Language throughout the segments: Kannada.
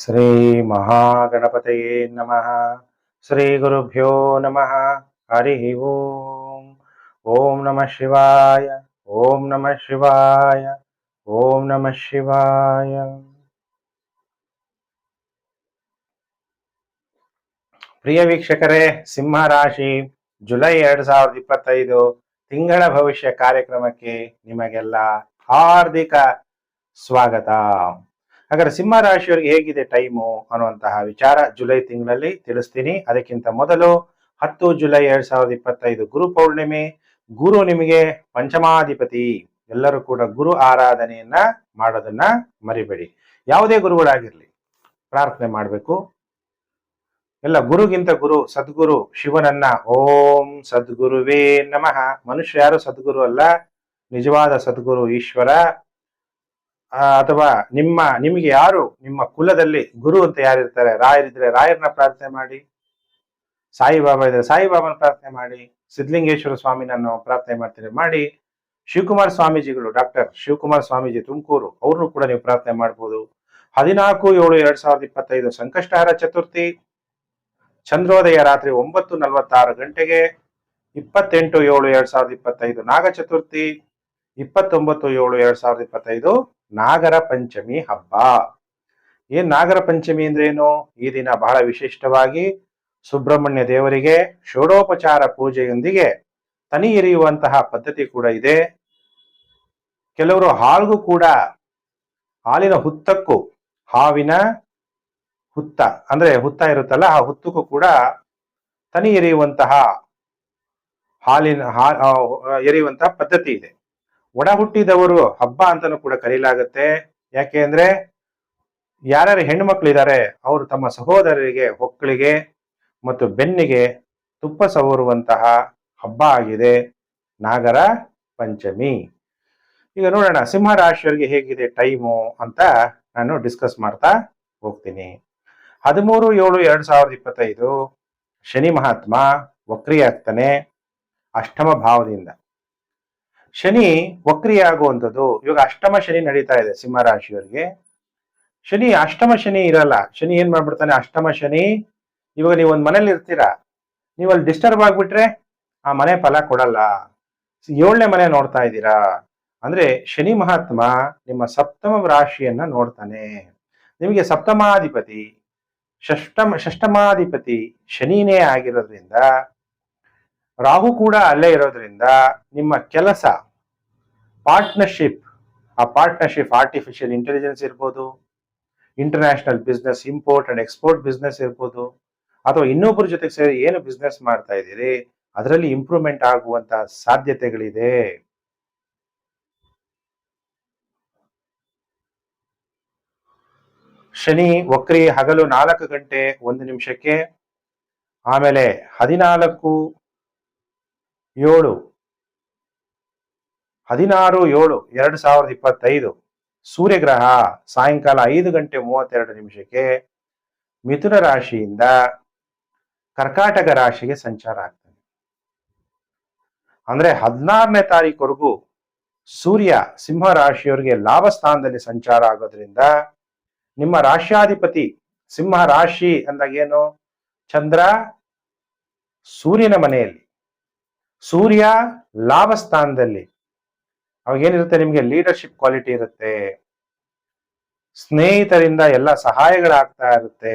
ಶ್ರೀ ಮಹಾಗಣಪತಯೇ ನಮಃ ಶ್ರೀ ಗುರುಭ್ಯೋ ನಮಃ ಹರಿ ಓಂ ಓಂ ನಮಃ ಶಿವಾಯ ಓಂ ನಮಃ ಶಿವಾಯ ಓಂ ನಮಃ ಶಿವಾಯ ಪ್ರಿಯ ವೀಕ್ಷಕರೇ ಸಿಂಹ ರಾಶಿ ಜುಲೈ ಎರಡ್ ಸಾವಿರದ ಇಪ್ಪತ್ತೈದು ತಿಂಗಳ ಭವಿಷ್ಯ ಕಾರ್ಯಕ್ರಮಕ್ಕೆ ನಿಮಗೆಲ್ಲ ಹಾರ್ದಿಕ ಸ್ವಾಗತ. ಹಾಗಾದ್ರೆ ಸಿಂಹ ರಾಶಿಯವರಿಗೆ ಹೇಗಿದೆ ಟೈಮು ಅನ್ನುವಂತಹ ವಿಚಾರ ಜುಲೈ ತಿಂಗಳಲ್ಲಿ ತಿಳಿಸ್ತೀನಿ. ಅದಕ್ಕಿಂತ ಮೊದಲು ಹತ್ತು ಜುಲೈ ಎರಡ್ ಸಾವಿರದ ಇಪ್ಪತ್ತೈದು ಗುರು ಪೌರ್ಣಿಮೆ. ಗುರು ನಿಮಗೆ ಪಂಚಮಾಧಿಪತಿ. ಎಲ್ಲರೂ ಕೂಡ ಗುರು ಆರಾಧನೆಯನ್ನ ಮಾಡೋದನ್ನ ಮರಿಬೇಡಿ. ಯಾವುದೇ ಗುರುಗಳಾಗಿರ್ಲಿ, ಪ್ರಾರ್ಥನೆ ಮಾಡಬೇಕು. ಎಲ್ಲ ಗುರುಗಿಂತ ಗುರು, ಸದ್ಗುರು ಶಿವನನ್ನ ಓಂ ಸದ್ಗುರುವೇ ನಮಃ. ಮನುಷ್ಯ ಯಾರು ಸದ್ಗುರು ಅಲ್ಲ? ನಿಜವಾದ ಸದ್ಗುರು ಈಶ್ವರ. ಅಥವಾ ನಿಮ್ಮ, ನಿಮಗೆ ಯಾರು ನಿಮ್ಮ ಕುಲದಲ್ಲಿ ಗುರು ಅಂತ ಯಾರಿರ್ತಾರೆ? ರಾಯರಿದ್ರೆ ರಾಯರನ್ನ ಪ್ರಾರ್ಥನೆ ಮಾಡಿ, ಸಾಯಿಬಾಬಾ ಇದ್ರೆ ಸಾಯಿಬಾಬಾನ ಪ್ರಾರ್ಥನೆ ಮಾಡಿ, ಸಿದ್ಧಲಿಂಗೇಶ್ವರ ಸ್ವಾಮಿನನ್ನು ಪ್ರಾರ್ಥನೆ ಮಾಡ್ತೀರಿ ಮಾಡಿ, ಶಿವಕುಮಾರ್ ಸ್ವಾಮೀಜಿಗಳು, ಡಾಕ್ಟರ್ ಶಿವಕುಮಾರ್ ಸ್ವಾಮೀಜಿ ತುಮಕೂರು, ಅವ್ರನ್ನು ಕೂಡ ನೀವು ಪ್ರಾರ್ಥನೆ ಮಾಡ್ಬೋದು. ಹದಿನಾಲ್ಕು, ಏಳು, ಎರಡ್ ಸಾವಿರದ ಇಪ್ಪತ್ತೈದು ಸಂಕಷ್ಟಹಾರ ಚತುರ್ಥಿ, ಚಂದ್ರೋದಯ ರಾತ್ರಿ ಒಂಬತ್ತು ನಲವತ್ತಾರು ಗಂಟೆಗೆ, ಇಪ್ಪತ್ತೆಂಟು, ಏಳು, ಎರಡ್ ಸಾವಿರದ ಇಪ್ಪತ್ತೈದು ನಾಗ ಚತುರ್ಥಿ ಇಪ್ಪತ್ತೊಂಬತ್ತು, ಏಳು, ಎರಡ್ ಸಾವಿರದ ಇಪ್ಪತ್ತೈದು ನಾಗರ ಪಂಚಮಿ ಹಬ್ಬ. ಏನ್ ನಾಗರ ಪಂಚಮಿ ಅಂದ್ರೆ ಏನು? ಈ ದಿನ ಬಹಳ ವಿಶಿಷ್ಟವಾಗಿ ಸುಬ್ರಹ್ಮಣ್ಯ ದೇವರಿಗೆ ಷೋಡೋಪಚಾರ ಪೂಜೆಯೊಂದಿಗೆ ತನಿ ಎರೆಯುವಂತಹ ಪದ್ಧತಿ ಕೂಡ ಇದೆ. ಕೆಲವರು ಹಾಲ್ಗೂ ಕೂಡ ಹಾಲಿನ ಹುತ್ತಕ್ಕೂ ಹಾವಿನ ಹುತ್ತ ಅಂದ್ರೆ ಹುತ್ತ ಇರುತ್ತಲ್ಲ ಆ ಹುತ್ತಕ್ಕೂ ಕೂಡ ತನಿ ಎರೆಯುವಂತಹ ಹಾಲಿನ ಹಾ ಎರೆಯುವಂತಹ ಪದ್ಧತಿ ಇದೆ. ಒಡ ಹುಟ್ಟಿದವರು ಹಬ್ಬ ಅಂತಾನೂ ಕೂಡ ಕರೀಲಾಗುತ್ತೆ. ಯಾಕೆ ಅಂದ್ರೆ ಯಾರ್ಯಾರು ಹೆಣ್ಮಕ್ಳಿದ್ದಾರೆ ಅವರು ತಮ್ಮ ಸಹೋದರರಿಗೆ ಹೊಕ್ಕಳಿಗೆ ಮತ್ತು ಬೆನ್ನಿಗೆ ತುಪ್ಪ ಸವರುವಂತಹ ಹಬ್ಬ ಆಗಿದೆ. ನಾಗರ ಪಂಚಮಿ. ಈಗ ನೋಡೋಣ, ಸಿಂಹ ರಾಶಿಯವರಿಗೆ ಹೇಗಿದೆ ಟೈಮು ಅಂತ ನಾನು ಡಿಸ್ಕಸ್ ಮಾಡ್ತಾ ಹೋಗ್ತೀನಿ. ಹದಿಮೂರು, ಏಳು, ಎರಡು ಸಾವಿರದ ಇಪ್ಪತ್ತೈದು, ಶನಿ ಮಹಾತ್ಮ, ವಕ್ರಿಯಾಗ್ತಾನೆ ಅಷ್ಟಮ ಭಾವದಿಂದ. ಶನಿ ವಕ್ರಿಯಾಗುವಂಥದ್ದು, ಇವಾಗ ಅಷ್ಟಮ ಶನಿ ನಡೀತಾ ಇದೆ ಸಿಂಹ ರಾಶಿಯವರಿಗೆ. ಶನಿ ಅಷ್ಟಮ ಶನಿ ಇರಲ್ಲ. ಶನಿ ಏನ್ ಮಾಡ್ಬಿಡ್ತಾನೆ? ಅಷ್ಟಮ ಶನಿ, ಇವಾಗ ನೀವು ಒಂದ್ ಮನೇಲಿ ಇರ್ತೀರಾ? ನೀವು ಅಲ್ಲಿ ಡಿಸ್ಟರ್ಬ್ ಆಗ್ಬಿಟ್ರೆ ಆ ಮನೆ ಫಲ ಕೊಡಲ್ಲ. ಏಳನೇ ಮನೆ ನೋಡ್ತಾ ಇದ್ದೀರಾ? ಅಂದ್ರೆ ಶನಿ ಮಹಾತ್ಮ ನಿಮ್ಮ ಸಪ್ತಮ ರಾಶಿಯನ್ನ ನೋಡ್ತಾನೆ. ನಿಮಗೆ ಸಪ್ತಮಾಧಿಪತಿ, ಷಷ್ಟಮ, ಷಷ್ಟಮಾಧಿಪತಿ ಶನಿನೇ ಆಗಿರೋದ್ರಿಂದ ರಾಹು ಕೂಡ ಅಲ್ಲೇ ಇರೋದ್ರಿಂದ ನಿಮ್ಮ ಕೆಲಸ ಪಾರ್ಟ್ನರ್ಶಿಪ್ ಆ ಪಾರ್ಟ್ನರ್ಶಿಪ್ ಆರ್ಟಿಫಿಷಿಯಲ್ ಇಂಟೆಲಿಜೆನ್ಸ್ ಇರ್ಬೋದು international business import and export business ಇರ್ಬೋದು, ಅಥವಾ ಇನ್ನೊಬ್ಬರ ಜೊತೆಗೆ ಸೇರಿ ಏನು ಬಿಸ್ನೆಸ್ ಮಾಡ್ತಾ ಇದ್ದೀರಿ, ಅದರಲ್ಲಿ ಇಂಪ್ರೂವ್ಮೆಂಟ್ ಆಗುವಂತ ಸಾಧ್ಯತೆಗಳಿದೆ. ಶನಿ, ವಕ್ರಿ ಹಗಲು ನಾಲ್ಕು ಗಂಟೆ ಒಂದು ನಿಮಿಷಕ್ಕೆ, ಆಮೇಲೆ ಹದಿನಾಲ್ಕು ಏಳು. ಹದಿನಾರು, ಏಳು, ಎರಡು ಸಾವಿರದ ಇಪ್ಪತ್ತೈದು. ಸೂರ್ಯಗ್ರಹ ಸಾಯಂಕಾಲ ಐದು ಗಂಟೆ ಮೂವತ್ತೆರಡು ನಿಮಿಷಕ್ಕೆ ಮಿಥುನ ರಾಶಿಯಿಂದ ಕರ್ಕಾಟಕ ರಾಶಿಗೆ ಸಂಚಾರ ಆಗ್ತದೆ. ಅಂದ್ರೆ ಹದಿನಾರನೇ ತಾರೀಕುವರೆಗೂ ಸೂರ್ಯ ಸಿಂಹ ರಾಶಿಯವರಿಗೆ ಲಾಭ ಸ್ಥಾನದಲ್ಲಿ ಸಂಚಾರ ಆಗೋದ್ರಿಂದ ನಿಮ್ಮ ರಾಶ್ಯಾಧಿಪತಿ ಸಿಂಹ ರಾಶಿ ಅಂದಾಗ ಏನು ಚಂದ್ರ ಸೂರ್ಯನ ಮನೆಯಲ್ಲಿ. ಸೂರ್ಯ ಲಾಭ ಸ್ಥಾನದಲ್ಲಿ ಅವಾಗ ಏನಿರುತ್ತೆ ನಿಮಗೆ? ಲೀಡರ್ಶಿಪ್ ಕ್ವಾಲಿಟಿ ಇರುತ್ತೆ. ಸ್ನೇಹಿತರಿಂದ ಎಲ್ಲ ಸಹಾಯಗಳಾಗ್ತಾ ಇರುತ್ತೆ.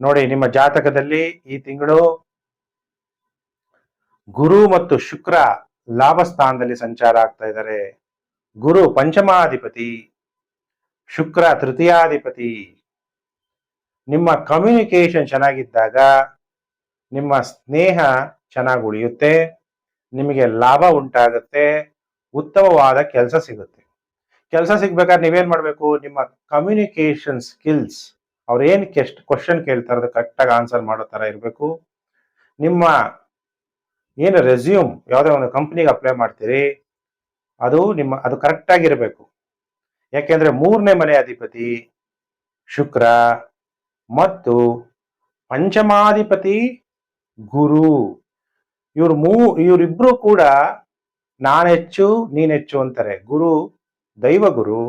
ನೋಡಿ, ನಿಮ್ಮ ಜಾತಕದಲ್ಲಿ ಈ ತಿಂಗಳು ಗುರು ಮತ್ತು ಶುಕ್ರ ಲಾಭ ಸ್ಥಾನದಲ್ಲಿ ಸಂಚಾರ ಆಗ್ತಾ ಇದ್ದಾರೆ. ಗುರು ಪಂಚಮಾಧಿಪತಿ, ಶುಕ್ರ ತೃತೀಯಾಧಿಪತಿ. ನಿಮ್ಮ ಕಮ್ಯುನಿಕೇಶನ್ ಚೆನ್ನಾಗಿದ್ದಾಗ ನಿಮ್ಮ ಸ್ನೇಹ ಚೆನ್ನಾಗಿ ಉಳಿಯುತ್ತೆ, ನಿಮಗೆ ಲಾಭ ಉಂಟಾಗುತ್ತೆ, ಉತ್ತಮವಾದ ಕೆಲಸ ಸಿಗುತ್ತೆ. ಕೆಲಸ ಸಿಗ್ಬೇಕಾದ್ರೆ ನೀವೇನ್ ಮಾಡಬೇಕು, ನಿಮ್ಮ ಕಮ್ಯುನಿಕೇಶನ್ ಸ್ಕಿಲ್ಸ್ ಅವ್ರು ಏನು ಕೆಸ್ಟ್ ಕ್ವಶನ್ ಕೇಳ್ತಾರೆ ಅದು ಕರೆಕ್ಟಾಗಿ ಆನ್ಸರ್ ಮಾಡೋ ಥರ ಇರಬೇಕು. ನಿಮ್ಮ ಏನು ರೆಸ್ಯೂಮ್ ಯಾವುದೇ ಒಂದು ಕಂಪ್ನಿಗೆ ಅಪ್ಲೈ ಮಾಡ್ತೀರಿ, ಅದು ನಿಮ್ಮ, ಅದು ಕರೆಕ್ಟಾಗಿ ಇರಬೇಕು. ಯಾಕೆಂದ್ರೆ ಮೂರನೇ ಮನೆ ಅಧಿಪತಿ ಶುಕ್ರ ಮತ್ತು ಪಂಚಮಾಧಿಪತಿ ಗುರು. ಇವ್ರು ಮೂ, ಇವರಿಬ್ರು ಕೂಡ ನಾನೆಚ್ಚು, ನೀನೆಚ್ಚು ಅಂತಾರೆ. ಗುರು, ದೈವ ಗುರು,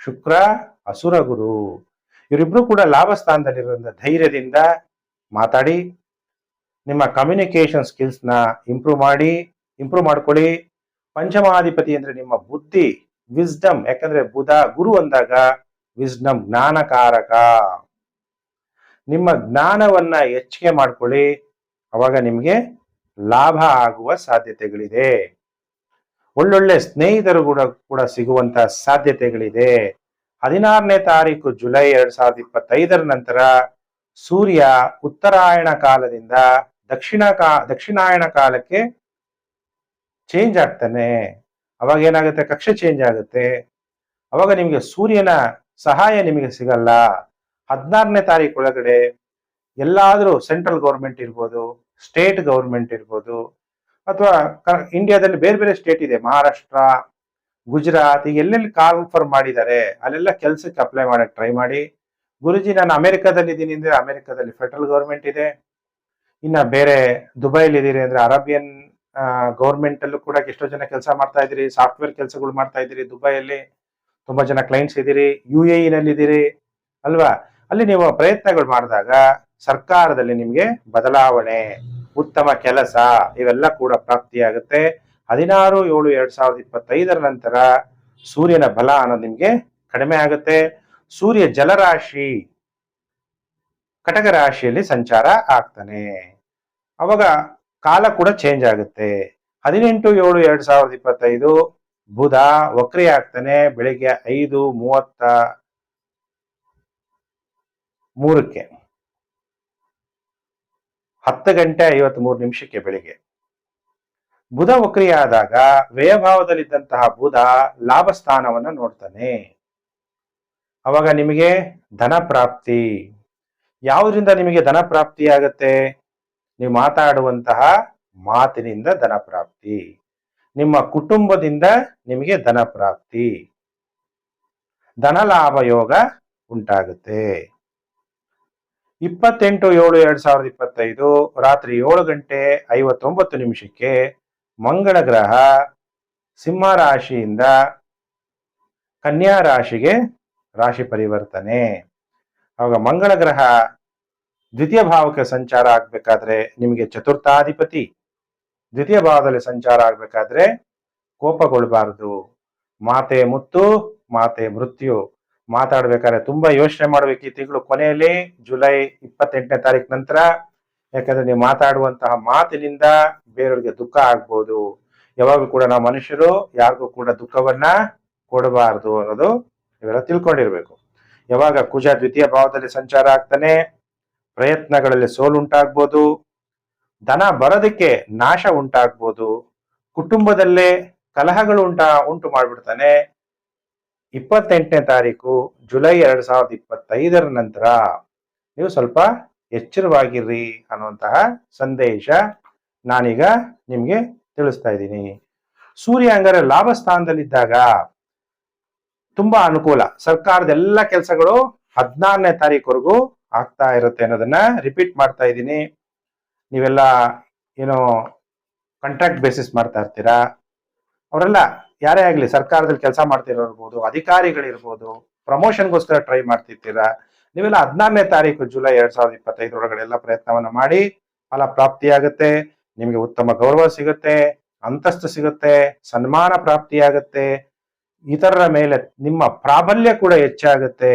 ಶುಕ್ರ, ಅಸುರ ಗುರು. ಇವರಿಬ್ರು ಕೂಡ ಲಾಭ ಸ್ಥಾನದಲ್ಲಿರೋದ್ರಿಂದ ಧೈರ್ಯದಿಂದ ಮಾತಾಡಿ, ನಿಮ್ಮ ಕಮ್ಯುನಿಕೇಶನ್ ಸ್ಕಿಲ್ಸ್ನ ಇಂಪ್ರೂವ್ ಮಾಡಿ ಇಂಪ್ರೂವ್ ಮಾಡ್ಕೊಳ್ಳಿ. ಪಂಚಮಾಧಿಪತಿ ಅಂದ್ರೆ ನಿಮ್ಮ ಬುದ್ಧಿ ವಿಸ್ಡಮ್ ಯಾಕಂದ್ರೆ ಬುಧ ಗುರು ಅಂದಾಗ ವಿಸ್ಡಮ್ ಜ್ಞಾನಕಾರಕ. ನಿಮ್ಮ ಜ್ಞಾನವನ್ನ ಹೆಚ್ಚಿಗೆ ಮಾಡ್ಕೊಳ್ಳಿ. ಅವಾಗ ನಿಮಗೆ ಲಾಭ ಆಗುವ ಸಾಧ್ಯತೆಗಳಿದೆ. ಒಳ್ಳೊಳ್ಳೆ ಸ್ನೇಹಿತರು ಕೂಡ ಕೂಡ ಸಿಗುವಂತಹ ಸಾಧ್ಯತೆಗಳಿದೆ. ಹದಿನಾರನೇ ತಾರೀಕು ಜುಲೈ ಎರಡ್ ಸಾವಿರದ ಇಪ್ಪತ್ತೈದರ ನಂತರ ಸೂರ್ಯ ಉತ್ತರಾಯಣ ಕಾಲದಿಂದ ದಕ್ಷಿಣ ಕಾ, ದಕ್ಷಿಣಾಯಣ ಕಾಲಕ್ಕೆ ಚೇಂಜ್ ಆಗ್ತಾನೆ. ಅವಾಗ ಏನಾಗುತ್ತೆ? ಕಕ್ಷೆ ಚೇಂಜ್ ಆಗುತ್ತೆ. ಅವಾಗ ನಿಮಗೆ ಸೂರ್ಯನ ಸಹಾಯ ನಿಮಗೆ ಸಿಗಲ್ಲ. ಹದಿನಾರನೇ ತಾರೀಕು ಒಳಗಡೆ ಎಲ್ಲಾದ್ರೂ ಸೆಂಟ್ರಲ್ ಗೌರ್ಮೆಂಟ್ ಇರ್ಬೋದು ಸ್ಟೇಟ್ ಗೌರ್ಮೆಂಟ್ ಇರ್ಬೋದು, ಅಥವಾ ಇಂಡಿಯಾದಲ್ಲಿ ಬೇರೆ ಬೇರೆ ಸ್ಟೇಟ್ ಇದೆ ಮಹಾರಾಷ್ಟ್ರ ಗುಜರಾತ್ ಈಗ ಎಲ್ಲೆಲ್ಲಿ ಕಾಲ್ಫರ್ ಮಾಡಿದ್ದಾರೆ, ಅಲ್ಲೆಲ್ಲ ಕೆಲಸಕ್ಕೆ ಅಪ್ಲೈ ಮಾಡಕ್ಕೆ ಟ್ರೈ ಮಾಡಿ. ಗುರುಜಿ, ನಾನು ಅಮೆರಿಕಾದಲ್ಲಿ ಇದ್ದೀನಿ ಅಂದರೆ ಅಮೆರಿಕಾದಲ್ಲಿ ಫೆಡರಲ್ ಗೌರ್ಮೆಂಟ್ ಇದೆ. ಇನ್ನ ಬೇರೆ ದುಬೈಲಿ ಇದ್ದೀರಿ ಅಂದ್ರೆ ಅರೇಬಿಯನ್ ಗೌರ್ಮೆಂಟಲ್ಲೂ ಕೂಡ ಎಷ್ಟೋ ಜನ ಕೆಲಸ ಮಾಡ್ತಾ ಇದ್ದೀರಿ ಸಾಫ್ಟ್ವೇರ್ ಕೆಲಸಗಳು ಮಾಡ್ತಾ ಇದ್ದೀರಿ ದುಬೈಯಲ್ಲಿ. ತುಂಬಾ ಜನ ಕ್ಲೈಂಟ್ಸ್ ಇದ್ದೀರಿ ಯು ಎ ನಲ್ಲಿ ಇದ್ದೀರಿ ಅಲ್ವಾ? ಅಲ್ಲಿ ನೀವು ಪ್ರಯತ್ನಗಳು ಮಾಡಿದಾಗ ಸರ್ಕಾರದಲ್ಲಿ ನಿಮಗೆ ಬದಲಾವಣೆ. ಉತ್ತಮ ಕೆಲಸ ಇವೆಲ್ಲ ಕೂಡ ಪ್ರಾಪ್ತಿಯಾಗುತ್ತೆ. ಹದಿನಾರು ಏಳು ಎರಡ್ ಸಾವಿರದ ಇಪ್ಪತ್ತೈದರ ನಂತರ ಸೂರ್ಯನ ಬಲ ಅನ್ನೋದು ನಿಮ್ಗೆ ಕಡಿಮೆ ಆಗುತ್ತೆ. ಸೂರ್ಯ ಜಲರಾಶಿ ಕಟಕ ರಾಶಿಯಲ್ಲಿ ಸಂಚಾರ ಆಗ್ತಾನೆ. ಅವಾಗ ಕಾಲ ಕೂಡ ಚೇಂಜ್ ಆಗುತ್ತೆ. ಹದಿನೆಂಟು ಏಳು ಎರಡ್ ಸಾವಿರದ ಇಪ್ಪತ್ತೈದು ಬುಧ ವಕ್ರಿ ಆಗ್ತಾನೆ, ಬೆಳಿಗ್ಗೆ ಐದು ಮೂವತ್ತ ಮೂರಕ್ಕೆ. ಹತ್ತು ಗಂಟೆ ಐವತ್ತ್ ಮೂರು ನಿಮಿಷಕ್ಕೆ ಬೆಳಿಗ್ಗೆ. ಬುಧ ವಕ್ರಿಯಾದಾಗ ವ್ಯಯಭಾವದಲ್ಲಿದ್ದಂತಹ ಬುಧ ಲಾಭ ಸ್ಥಾನವನ್ನ ನೋಡ್ತಾನೆ. ಅವಾಗ ನಿಮಗೆ ಧನ ಪ್ರಾಪ್ತಿ. ಯಾವುದರಿಂದ ನಿಮಗೆ ಧನ ಪ್ರಾಪ್ತಿ ಆಗತ್ತೆ? ನೀವು ಮಾತಾಡುವಂತಹ ಮಾತಿನಿಂದ ಧನ ಪ್ರಾಪ್ತಿ. ನಿಮ್ಮ ಕುಟುಂಬದಿಂದ ನಿಮಗೆ ಧನ ಪ್ರಾಪ್ತಿ. ಧನ ಲಾಭ ಯೋಗ ಉಂಟಾಗುತ್ತೆ. ಇಪ್ಪತ್ತೆಂಟು ಏಳು ಎರಡ್ ಸಾವಿರದ ಇಪ್ಪತ್ತೈದು ರಾತ್ರಿ ಏಳು ಗಂಟೆ ಐವತ್ತೊಂಬತ್ತು ನಿಮಿಷಕ್ಕೆ ಮಂಗಳ ಗ್ರಹ ಸಿಂಹ ರಾಶಿಯಿಂದ ಕನ್ಯಾ ರಾಶಿಗೆ ರಾಶಿ ಪರಿವರ್ತನೆ. ಅವಾಗ ಮಂಗಳ ಗ್ರಹ ದ್ವಿತೀಯ ಭಾವಕ್ಕೆ ಸಂಚಾರ ಆಗ್ಬೇಕಾದ್ರೆ ನಿಮಗೆ ಚತುರ್ಥಾಧಿಪತಿ. ದ್ವಿತೀಯ ಭಾವದಲ್ಲಿ ಸಂಚಾರ ಆಗ್ಬೇಕಾದ್ರೆ ಕೋಪಗೊಳ್ಬಾರದು ಮಾತೆ ಮುತ್ತು, ಮಾತೆ ಮೃತ್ಯು. ಮಾತಾಡ್ಬೇಕಾದ್ರೆ ತುಂಬಾ ಯೋಚನೆ ಮಾಡ್ಬೇಕು ಈ ತಿಂಗಳು ಕೊನೆಯಲ್ಲಿ ಜುಲೈ ಇಪ್ಪತ್ತೆಂಟನೇ ತಾರೀಕು ನಂತರ. ಯಾಕಂದ್ರೆ ನೀವು ಮಾತಾಡುವಂತಹ ಮಾತಿನಿಂದ ಬೇರೆಯವ್ರಿಗೆ ದುಃಖ ಆಗ್ಬೋದು. ಯಾವಾಗಲೂ ಕೂಡ ನಾವು ಮನುಷ್ಯರು, ಯಾರಿಗೂ ಕೂಡ ದುಃಖವನ್ನ ಕೊಡಬಾರದು ಅನ್ನೋದು ಇವೆಲ್ಲ ತಿಳ್ಕೊಂಡಿರ್ಬೇಕು. ಯಾವಾಗ ಕುಜ ದ್ವಿತೀಯ ಭಾವದಲ್ಲಿ ಸಂಚಾರ ಆಗ್ತಾನೆ, ಪ್ರಯತ್ನಗಳಲ್ಲಿ ಸೋಲುಂಟಾಗ್ಬೋದು ದನ ಬರೋದಕ್ಕೆ ನಾಶ ಉಂಟಾಗ್ಬೋದು, ಕುಟುಂಬದಲ್ಲೇ ಕಲಹಗಳು ಉಂಟಾ, ಉಂಟು ಮಾಡ್ಬಿಡ್ತಾನೆ ಇಪ್ಪತ್ತೆಂಟನೇ ತಾರೀಕು ಜುಲೈ ಎರಡು ಸಾವಿರದ ಇಪ್ಪತ್ತೈದರ ನಂತರ ನೀವು ಸ್ವಲ್ಪ ಎಚ್ಚರವಾಗಿರ್ರಿ ಅನ್ನುವಂತಹ ಸಂದೇಶ ನಾನೀಗ ನಿಮಗೆ ತಿಳಿಸ್ತಾ ಇದ್ದೀನಿ. ಸೂರ್ಯ ಹಂಗಾರೆ ಲಾಭ ಸ್ಥಾನದಲ್ಲಿದ್ದಾಗ ತುಂಬಾ ಅನುಕೂಲ. ಸರ್ಕಾರದ ಎಲ್ಲ ಕೆಲಸಗಳು ಹದಿನಾರನೇ ತಾರೀಕುವರೆಗೂ ಆಗ್ತಾ ಇರುತ್ತೆ ಅನ್ನೋದನ್ನ ರಿಪೀಟ್ ಮಾಡ್ತಾ ಇದ್ದೀನಿ. ನೀವೆಲ್ಲ ಏನೋ ಕಾಂಟ್ರಾಕ್ಟ್ ಬೇಸಿಸ್ ಮಾಡ್ತಾ ಇರ್ತೀರಾ? ಅವರೆಲ್ಲ ಯಾರೇ ಆಗಲಿ ಸರ್ಕಾರದಲ್ಲಿ ಕೆಲಸ ಮಾಡ್ತಿರೋರ್ಬೋದು, ಅಧಿಕಾರಿಗಳಿರ್ಬೋದು ಪ್ರಮೋಷನ್ಗೋಸ್ಕರ ಟ್ರೈ ಮಾಡ್ತಿರ್ತೀರಾ? ನೀವೆಲ್ಲ ಹದಿನಾರನೇ ತಾರೀಕು ಜುಲೈ ಎರಡ್ ಸಾವಿರದ ಇಪ್ಪತ್ತೈದರೊಳಗಡೆ ಎಲ್ಲ ಪ್ರಯತ್ನವನ್ನು ಮಾಡಿ ಫಲ ಪ್ರಾಪ್ತಿಯಾಗುತ್ತೆ ನಿಮಗೆ ಉತ್ತಮ ಗೌರವ ಸಿಗುತ್ತೆ, ಅಂತಸ್ತು ಸಿಗುತ್ತೆ, ಸನ್ಮಾನ ಪ್ರಾಪ್ತಿಯಾಗುತ್ತೆ, ಇತರರ ಮೇಲೆ ನಿಮ್ಮ ಪ್ರಾಬಲ್ಯ ಕೂಡ ಹೆಚ್ಚಾಗುತ್ತೆ,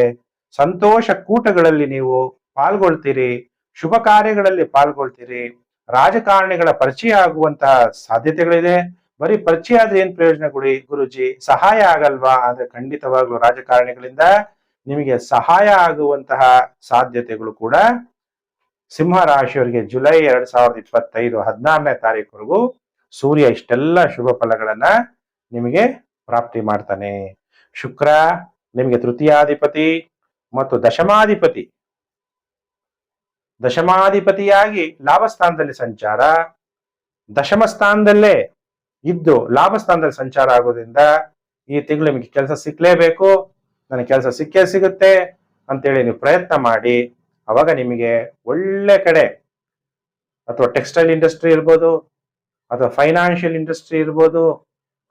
ಸಂತೋಷ ಕೂಟಗಳಲ್ಲಿ ನೀವು ಪಾಲ್ಗೊಳ್ತೀರಿ, ಶುಭ ಕಾರ್ಯಗಳಲ್ಲಿ ಪಾಲ್ಗೊಳ್ತೀರಿ, ರಾಜಕಾರಣಿಗಳ ಪರಿಚಯ ಆಗುವಂತಹ ಸಾಧ್ಯತೆಗಳಿದೆ. ಬರೀ ಪರಿಚಯ ಆದ್ರೆ ಏನ್ ಪ್ರಯೋಜನ ಗುಡಿ ಗುರುಜಿ? ಸಹಾಯ ಆಗಲ್ವಾ? ಅಂದ್ರೆ ಖಂಡಿತವಾಗ್ಲೂ ರಾಜಕಾರಣಿಗಳಿಂದ ನಿಮಗೆ ಸಹಾಯ ಆಗುವಂತಹ ಸಾಧ್ಯತೆಗಳು ಕೂಡ ಸಿಂಹ ರಾಶಿಯವರಿಗೆ ಜುಲೈ ಎರಡ್ ಸಾವಿರದ ಇಪ್ಪತ್ತೈದು ಹದಿನಾರನೇ ತಾರೀಕುವರೆಗೂ ಸೂರ್ಯ ಇಷ್ಟೆಲ್ಲ ಶುಭ ಫಲಗಳನ್ನ ನಿಮಗೆ ಪ್ರಾಪ್ತಿ ಮಾಡ್ತಾನೆ. ಶುಕ್ರ ನಿಮಗೆ ತೃತೀಯಾಧಿಪತಿ ಮತ್ತು ದಶಮಾಧಿಪತಿ. ದಶಮಾಧಿಪತಿಯಾಗಿ ಲಾಭ ಸ್ಥಾನದಲ್ಲಿ ಸಂಚಾರ. ದಶಮ ಸ್ಥಾನದಲ್ಲೇ ಇದ್ದು ಲಾಭ ಸ್ಥಾನದಲ್ಲಿ ಸಂಚಾರ ಆಗೋದ್ರಿಂದ ಈ ತಿಂಗಳು ನಿಮಗೆ ಕೆಲಸ ಸಿಕ್ಕಲೇಬೇಕು ನನಗೆ ಕೆಲಸ ಸಿಕ್ಕೇ ಸಿಗುತ್ತೆ ಅಂತೇಳಿ ನೀವು ಪ್ರಯತ್ನ ಮಾಡಿ. ಅವಾಗ ನಿಮಗೆ ಒಳ್ಳೆ ಕಡೆ ಅಥವಾ ಟೆಕ್ಸ್ಟೈಲ್ ಇಂಡಸ್ಟ್ರಿ ಇರ್ಬೋದು, ಅಥವಾ ಫೈನಾನ್ಷಿಯಲ್ ಇಂಡಸ್ಟ್ರಿ ಇರ್ಬೋದು,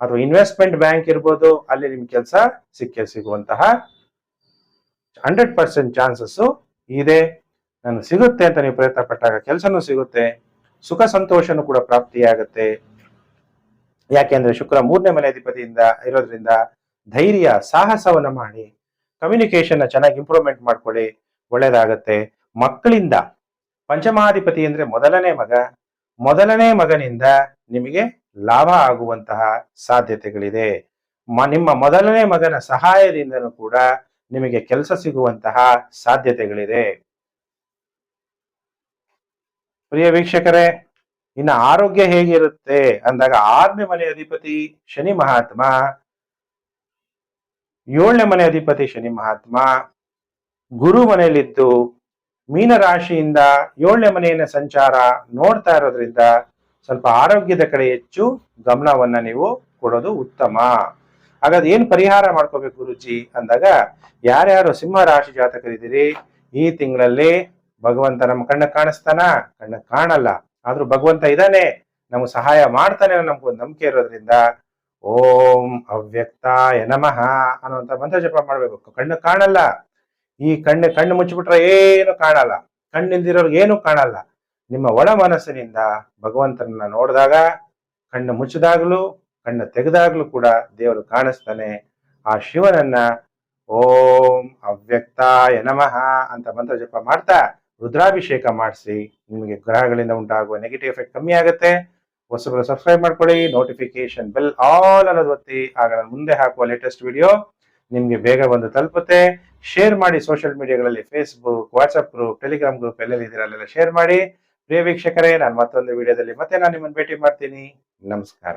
ಅಥವಾ ಇನ್ವೆಸ್ಟ್ಮೆಂಟ್ ಬ್ಯಾಂಕ್ ಇರ್ಬೋದು, ಅಲ್ಲಿ ನಿಮ್ಗೆ ಕೆಲಸ ಸಿಕ್ಕೇ ಸಿಗುವಂತಹ ಹಂಡ್ರೆಡ್ ಪರ್ಸೆಂಟ್ ಚಾನ್ಸಸ್ಸು ಇದೆ. ನಾನು ಸಿಗುತ್ತೆ ಅಂತ ನೀವು ಪ್ರಯತ್ನ ಪಟ್ಟಾಗ ಕೆಲಸನೂ ಸಿಗುತ್ತೆ. ಸುಖ ಸಂತೋಷನೂ ಕೂಡ ಪ್ರಾಪ್ತಿಯಾಗುತ್ತೆ. ಯಾಕೆಂದ್ರೆ ಶುಕ್ರ ಮೂರನೇ ಮನೆ ಅಧಿಪತಿಯಿಂದ ಇರೋದ್ರಿಂದ ಧೈರ್ಯ, ಸಾಹಸವನ್ನ ಮಾಡಿ ಕಮ್ಯುನಿಕೇಶನ್ ಚೆನ್ನಾಗಿ ಇಂಪ್ರೂವ್ಮೆಂಟ್ ಮಾಡ್ಕೊಳ್ಳಿ, ಒಳ್ಳೇದಾಗತ್ತೆ. ಮಕ್ಕಳಿಂದ, ಪಂಚಮಾಧಿಪತಿ ಅಂದ್ರೆ ಮೊದಲನೇ ಮಗ, ಮೊದಲನೇ ಮಗನಿಂದ ನಿಮಗೆ ಲಾಭ ಆಗುವಂತಹ ಸಾಧ್ಯತೆಗಳಿದೆ. ಮ- ನಿಮ್ಮ ಮೊದಲನೇ ಮಗನ ಸಹಾಯದಿಂದಲೂ ಕೂಡ ನಿಮಗೆ ಕೆಲಸ ಸಿಗುವಂತಹ ಸಾಧ್ಯತೆಗಳಿದೆ. ಪ್ರಿಯ ವೀಕ್ಷಕರೇ ಇನ್ನ ಆರೋಗ್ಯ ಹೇಗಿರುತ್ತೆ? ಅಂದಾಗ ಆರನೇ ಮನೆ ಅಧಿಪತಿ ಶನಿ ಮಹಾತ್ಮ, ಏಳನೇ ಮನೆ ಅಧಿಪತಿ ಶನಿ ಮಹಾತ್ಮ, ಗುರು ಮನೆಯಲ್ಲಿದ್ದು ಮೀನರಾಶಿಯಿಂದ ಏಳನೇ ಮನೆಯ ಸಂಚಾರ ನೋಡ್ತಾ ಇರೋದ್ರಿಂದ ಸ್ವಲ್ಪ ಆರೋಗ್ಯದ ಕಡೆ ಹೆಚ್ಚು ಗಮನವನ್ನ ನೀವು ಕೊಡೋದು ಉತ್ತಮ. ಹಾಗಾದ್ರೆ ಏನ್ ಪರಿಹಾರ ಮಾಡ್ಕೋಬೇಕು ಗುರುಜಿ? ಅಂದಾಗ ಯಾರ್ಯಾರು ಸಿಂಹ ರಾಶಿ ಜಾತಕರಿದ್ದೀರಿ, ಈ ತಿಂಗಳಲ್ಲಿ ಭಗವಂತ ನಮ್ಮ ಕಣ್ಣ ಕಾಣಿಸ್ತಾನ? ಕಣ್ಣ ಕಾಣಲ್ಲ. ಆದ್ರೂ ಭಗವಂತ ಇದಾನೆ, ನಮ್ಗೆ ಸಹಾಯ ಮಾಡ್ತಾನೆ ನಮ್ಗೆ ನಮ್ಗೊಂದು ನಂಬಿಕೆ ಇರೋದ್ರಿಂದ ಓಂ ಅವ್ಯಕ್ತಾಯ ನಮಃ ಅನ್ನುವಂಥ ಮಂತ್ರ ಜಪ ಮಾಡ್ಬೇಕು. ಕಣ್ಣು ಕಾಣಲ್ಲ. ಈ ಕಣ್ಣು ಕಣ್ಣು ಮುಚ್ಚಿಬಿಟ್ರೆ ಏನು ಕಾಣಲ್ಲ. ಕಣ್ಣಿಲ್ದಿರೋರ್ಗೆ ಏನು ಕಾಣಲ್ಲ. ನಿಮ್ಮ ಒಳ ಮನಸ್ಸಿನಿಂದ ಭಗವಂತನನ್ನ ನೋಡಿದಾಗ, ಕಣ್ಣು ಮುಚ್ಚಿದಾಗಲೂ, ಕಣ್ಣು ತೆಗೆದಾಗಲೂ ಕೂಡ ದೇವರು ಕಾಣಿಸ್ತಾನೆ. ಆ ಶಿವನನ್ನ ಓಂ ಅವ್ಯಕ್ತಾಯ ನಮಃ ಅಂತ ಮಂತ್ರ ಜಪ ಮಾಡ್ತಾ ರುದ್ರಾಭಿಷೇಕ ಮಾಡಿಸಿ ನಿಮಗೆ ಗ್ರಹಗಳಿಂದ ಉಂಟಾಗುವ ನೆಗೆಟಿವ್ ಎಫೆಕ್ಟ್ ಕಮ್ಮಿ ಆಗುತ್ತೆ. ಹೊಸಬರು ಸಬ್ಸ್ಕ್ರೈಬ್ ಮಾಡ್ಕೊಳ್ಳಿ ನೋಟಿಫಿಕೇಶನ್ ಬೆಲ್ ಆಲ್ ಅನ್ನೋದು ಒತ್ತಿ, ಆಗ ನಾನು ಮುಂದೆ ಹಾಕುವ ಲೇಟೆಸ್ಟ್ ವಿಡಿಯೋ ನಿಮಗೆ ಬೇಗ ಬಂದು ತಲುಪುತ್ತೆ. ಶೇರ್ ಮಾಡಿ social ಮೀಡಿಯಾಗಳಲ್ಲಿ Facebook WhatsApp group Telegram group ಎಲ್ಲೆಲ್ಲಿ ಇದರಲ್ಲೆಲ್ಲ ಶೇರ್ ಮಾಡಿ. ಪ್ರಿಯ ವೀಕ್ಷಕರೇ, ನಾನು ಮತ್ತೊಂದು ವಿಡಿಯೋದಲ್ಲಿ ಮತ್ತೆ ನಾನು ನಿಮ್ಮನ್ನು ಭೇಟಿ ಮಾಡ್ತೀನಿ. ನಮಸ್ಕಾರ.